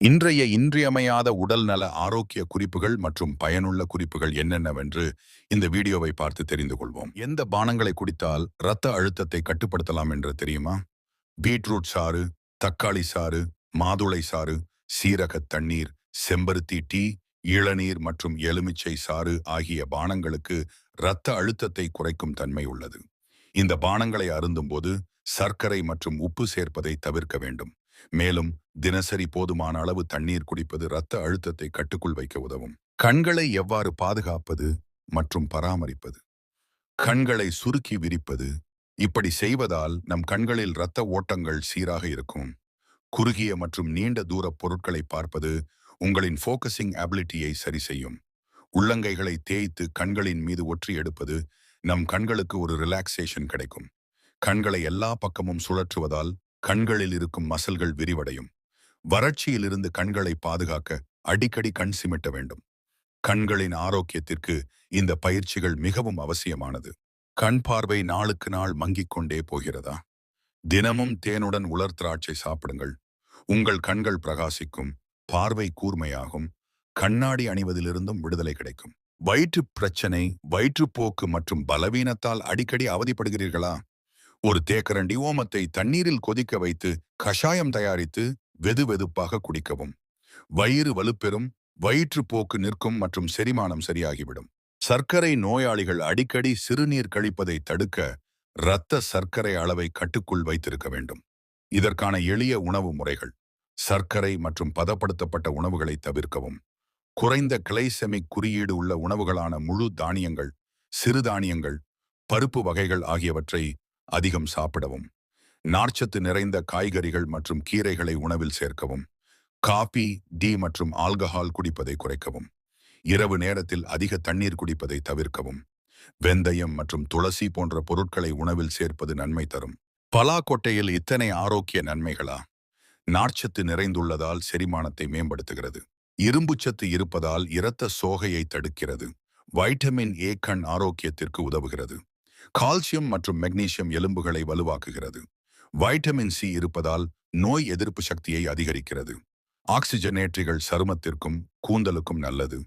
இன்றைய இன்றியமையாத உடல்நல ஆரோக்கிய குறிப்புகள் மற்றும் பயனுள்ள குறிப்புகள் என்னென்னவென்று இந்த வீடியோவை பார்த்து தெரிந்து கொள்வோம். எந்த பானங்களை குடித்தால் இரத்த அழுத்தத்தை கட்டுப்படுத்தலாம் என்று தெரியுமா? பீட்ரூட் சாறு தக்காளி சாறு மாதுளை சாறு சீரக தண்ணீர் செம்பருத்தி டீ இளநீர் மற்றும் எலுமிச்சை சாறு ஆகிய பானங்களுக்கு இரத்த அழுத்தத்தை குறைக்கும் தன்மை உள்ளது. இந்த பானங்களை அருந்தும்போது சர்க்கரை மற்றும் உப்பு சேர்ப்பதை தவிர்க்க வேண்டும். மேலும் தினசரி போதுமான அளவு தண்ணீர் குடிப்பது இரத்த அழுத்தத்தை கட்டுக்குள் வைக்க உதவும். கண்களை எவ்வாறு பாதுகாப்பது மற்றும் பராமரிப்பது? கண்களை சுருக்கி விரிப்பது. இப்படி செய்வதால் நம் கண்களில் இரத்த ஓட்டங்கள் சீராக இருக்கும். குறுகிய மற்றும் நீண்ட தூர பொருட்களை பார்ப்பது உங்களின் ஃபோக்கஸிங் அபிலிட்டியை சரி செய்யும். உள்ளங்கைகளை தேய்த்து கண்களின் மீது ஒற்றி எடுப்பது நம் கண்களுக்கு ஒரு ரிலாக்ஸேஷன் கிடைக்கும். கண்களை எல்லா பக்கமும் சுழற்றுவதால் கண்களில் இருக்கும் மசல்கள் விரிவடையும். வறட்சியிலிருந்து கண்களை பாதுகாக்க அடிக்கடி கண் சிமிட்ட வேண்டும். கண்களின் ஆரோக்கியத்திற்கு இந்த பயிற்சிகள் மிகவும் அவசியமானது. கண் பார்வை நாளுக்கு நாள் மங்கிக் கொண்டே போகிறதா? தினமும் தேனுடன் உலர் திராட்சை சாப்பிடுங்கள். உங்கள் கண்கள் பிரகாசிக்கும். பார்வை கூர்மையாகும். கண்ணாடி அணிவதிலிருந்தும் விடுதலை கிடைக்கும். வயிற்று பிரச்சனை வயிற்றுப்போக்கு மற்றும் பலவீனத்தால் அடிக்கடி அவதிப்படுகிறீர்களா? ஒரு தேக்கரண்டி ஓமத்தை தண்ணீரில் கொதிக்க வைத்து கஷாயம் தயாரித்து வெது வெதுப்பாக குடிக்கவும். வயிறு வலுப்பெறும் வயிற்றுப்போக்கு நிற்கும் மற்றும் செரிமானம் சரியாகிவிடும். சர்க்கரை நோயாளிகள் அடிக்கடி சிறுநீர் கழிப்பதை தடுக்க இரத்த சர்க்கரை அளவை கட்டுக்குள் வைத்திருக்க வேண்டும். இதற்கான எளிய உணவு முறைகள். சர்க்கரை மற்றும் பதப்படுத்தப்பட்ட உணவுகளை தவிர்க்கவும். குறைந்த கிளைசெமிக் குறியீடு உள்ள உணவுகளான முழு தானியங்கள் சிறுதானியங்கள் பருப்பு வகைகள் ஆகியவற்றை அதிகம் சாப்பிடவும் நார்ச்சத்து நிறைந்த காய்கறிகள் மற்றும் கீரைகளை உணவில் சேர்க்கவும் காபி டீ மற்றும் ஆல்கஹால் குடிப்பதை குறைக்கவும் இரவு நேரத்தில் அதிக தண்ணீர் குடிப்பதை தவிர்க்கவும் வெந்தயம் மற்றும் துளசி போன்ற பொருட்களை உணவில் சேர்ப்பது நன்மை தரும். பலாக்கொட்டையில் இத்தனை ஆரோக்கிய நன்மைகளா? நார்ச்சத்து நிறைந்துள்ளதால் செரிமானத்தை மேம்படுத்துகிறது. இரும்புச்சத்து இருப்பதால் இரத்த சோகையை தடுக்கிறது. வைட்டமின் ஏ கண் ஆரோக்கியத்திற்கு உதவுகிறது. கால்சியம் மற்றும் மெக்னீசியம் எலும்புகளை வலுவாக்குகிறது. வைட்டமின் சி இருப்பதால் நோய் எதிர்ப்பு சக்தியை அதிகரிக்கிறது. ஆக்சிஜனேற்றிகள் சருமத்திற்கும் கூந்தலுக்கும் நல்லது.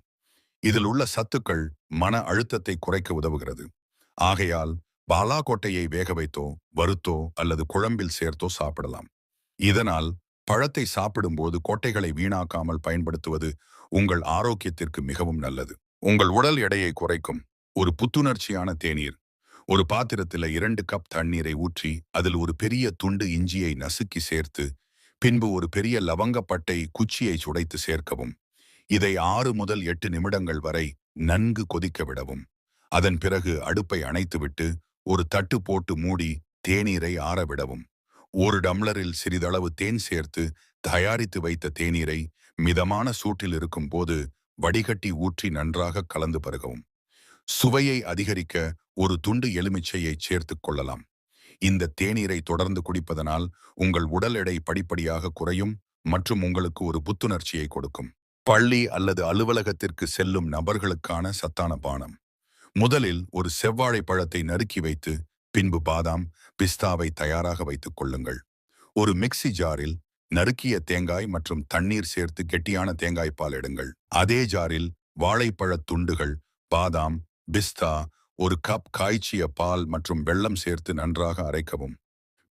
இதில் உள்ள சத்துக்கள் மன அழுத்தத்தை குறைக்க உதவுகிறது. ஆகையால் பாலாக்கோட்டையை வேக வைத்தோ வறுத்தோ அல்லது குழம்பில் சேர்த்தோ சாப்பிடலாம். இதனால் பழத்தை சாப்பிடும்போது கோட்டைகளை வீணாக்காமல் பயன்படுத்துவது உங்கள் ஆரோக்கியத்திற்கு மிகவும் நல்லது. உங்கள் உடல் எடையை குறைக்கும் ஒரு புத்துணர்ச்சியான தேநீர். ஒரு பாத்திரத்தில் இரண்டு கப் தண்ணீரை ஊற்றி அதில் ஒரு பெரிய துண்டு இஞ்சியை நசுக்கி சேர்த்து பின்பு ஒரு பெரிய லவங்கப்பட்டை குச்சியை சுடைத்து சேர்க்கவும். இதை ஆறு முதல் எட்டு நிமிடங்கள் வரை நன்கு கொதிக்க விடவும். அதன் பிறகு அடுப்பை அணைத்துவிட்டு ஒரு தட்டு போட்டு மூடி தேநீரை ஆறவிடவும் ஒரு டம்ளரில் சிறிதளவு தேன் சேர்த்து தயாரித்து வைத்த தேநீரை மிதமான சூட்டில் இருக்கும் போது வடிகட்டி ஊற்றி நன்றாக கலந்து பருகவும். சுவையை அதிகரிக்க ஒரு துண்டு எலுமிச்சையை சேர்த்துக் கொள்ளலாம். இந்த தேநீரை தொடர்ந்து குடிப்பதனால் உங்கள் உடல் எடை படிப்படியாக குறையும் மற்றும் உங்களுக்கு ஒரு புத்துணர்ச்சியை கொடுக்கும். பள்ளி அல்லது அலுவலகத்திற்கு செல்லும் நபர்களுக்கான சத்தான பானம். முதலில் ஒரு செவ்வாழை பழத்தை நறுக்கி வைத்து பின்பு பாதாம் பிஸ்தாவை தயாராக வைத்துக் கொள்ளுங்கள். ஒரு மிக்சி ஜாரில் நறுக்கிய தேங்காய் மற்றும் தண்ணீர் சேர்த்து கெட்டியான தேங்காய் பால் எடுங்கள் அதே ஜாரில் வாழைப்பழத் துண்டுகள் பாதாம் பிஸ்தா ஒரு கப் காய்ச்சிய பால் மற்றும் வெள்ளம் சேர்த்து நன்றாக அரைக்கவும்.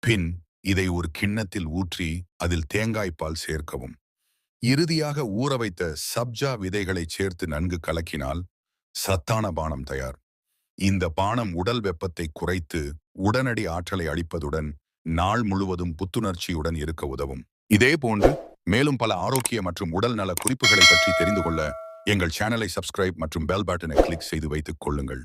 பின் இதை ஒரு கிண்ணத்தில் ஊற்றி அதில் தேங்காய் பால் சேர்க்கவும். இறுதியாக ஊற வைத்த சப்ஜா விதைகளை சேர்த்து நன்கு கலக்கினால் சத்தான பானம் தயார். இந்த பானம் உடல் வெப்பத்தை குறைத்து உடனடி ஆற்றலை அளிப்பதுடன் நாள் முழுவதும் புத்துணர்ச்சியுடன் இருக்க உதவும். இதே போன்று மேலும் பல ஆரோக்கிய மற்றும் உடல் நல குறிப்புகளை பற்றி தெரிந்து கொள்ள எங்கள் சேனலை சப்ஸ்கிரைப் மற்றும் பெல் பட்டனை கிளிக் செய்து வைத்துக் கொள்ளுங்கள்.